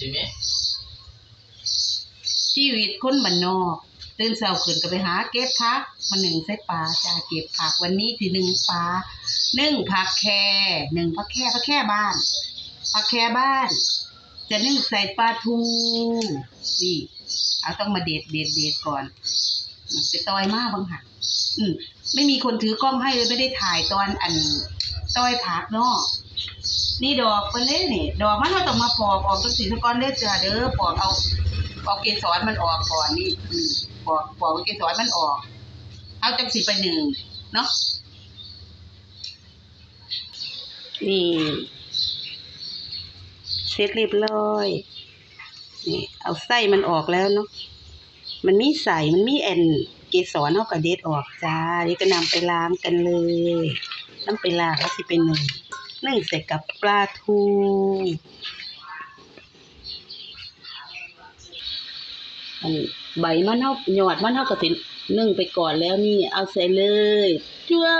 ช่ไหมชีวิตคนบ้านนอกตื่นเช้าขึ้นก็ไปหาเก็บผักมาหนึ่งใส่ปลาจ้าเก็บผักวันนี้ที่หนึ่งปลาหนึ่งผักแค่หนึ่งผักแค่ผักแค่บ้านผักแค่บ้าน จะนึ่งใส่ปลาทูนี่เอาต้องมาเด็ดเด็ดเด็ดก่อนอืมไปตอยมากบางหันอืมไม่มีคนถือกล้องให้เลยไม่ได้ถ่ายตอนอันตอยผักเนาะ นี่ดอกเป็นเล่นี่ ดอกมันเราต้องมาปอกออกตั้งสีสกอนเลือดจ้าเด้อปอกเอาปอกเกสรมันออกก่อนนี่อืมปอกปอกเกสรมันออก เอาจังสีไปหนึ่งเนาะนี่เสร็จเรียบร้อยนี่เอาไส้มันออกแล้วเนาะมันมีใส่มันมีแอนเกสรเอากระเด็ดออกจ้าเดี๋ยวก็นำไปล้างกันเลยน้ำไปล้างแล้วสิเป็นหนึ่ง นึ่งใส่กับปลาทูอันใบมันเฮาหยอดมันเฮาก็สินึ่งไปก่อนแล้วนี่ เอาใส่เลยเจ้า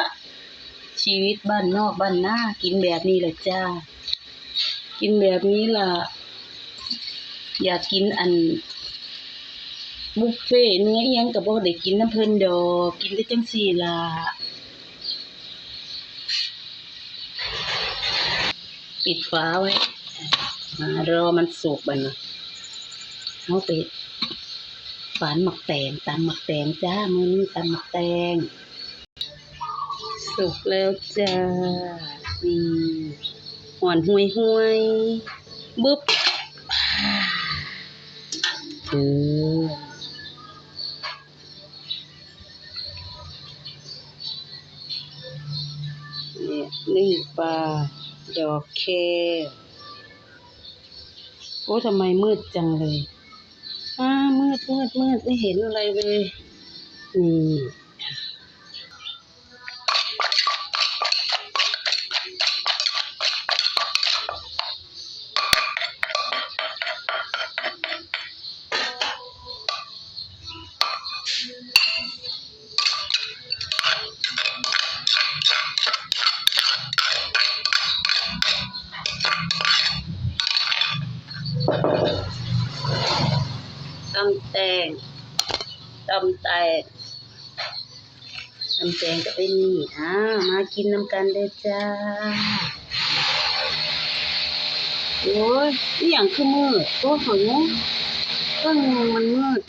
ชีวิตบ้านนอกบ้านหน้ากินแบบนี้แหละจ้า กินแบบนี้ล่ะ อยากกินอันบุฟเฟ่เนื้ออิหยังก็บ่ได้กินน้ำเพิ่นดอก กินได้จังซี่ล่ะ ปิดฝาไว้รอมันสุกบันเอาไปฝานหมักแตงตำหมักแตงจ้ามือนี้ตำหมักแตงสุกแล้วจ้านี่หอนห่วยห่วยบึ๊บเออเนี่ยนึ่งปลา ดอกแคโอ้ทำไมมืดจังเลยอ้ามืดมืดมืดไม่เห็นอะไรเลยนี่ ตำแตงตำแตงตำแตงก็เป็นนี่อ่ามากินน้ำกันเลยจ้า โอ้ยนี่อย่างคือมืดตัวเขาเนี่ยต้นมันมืด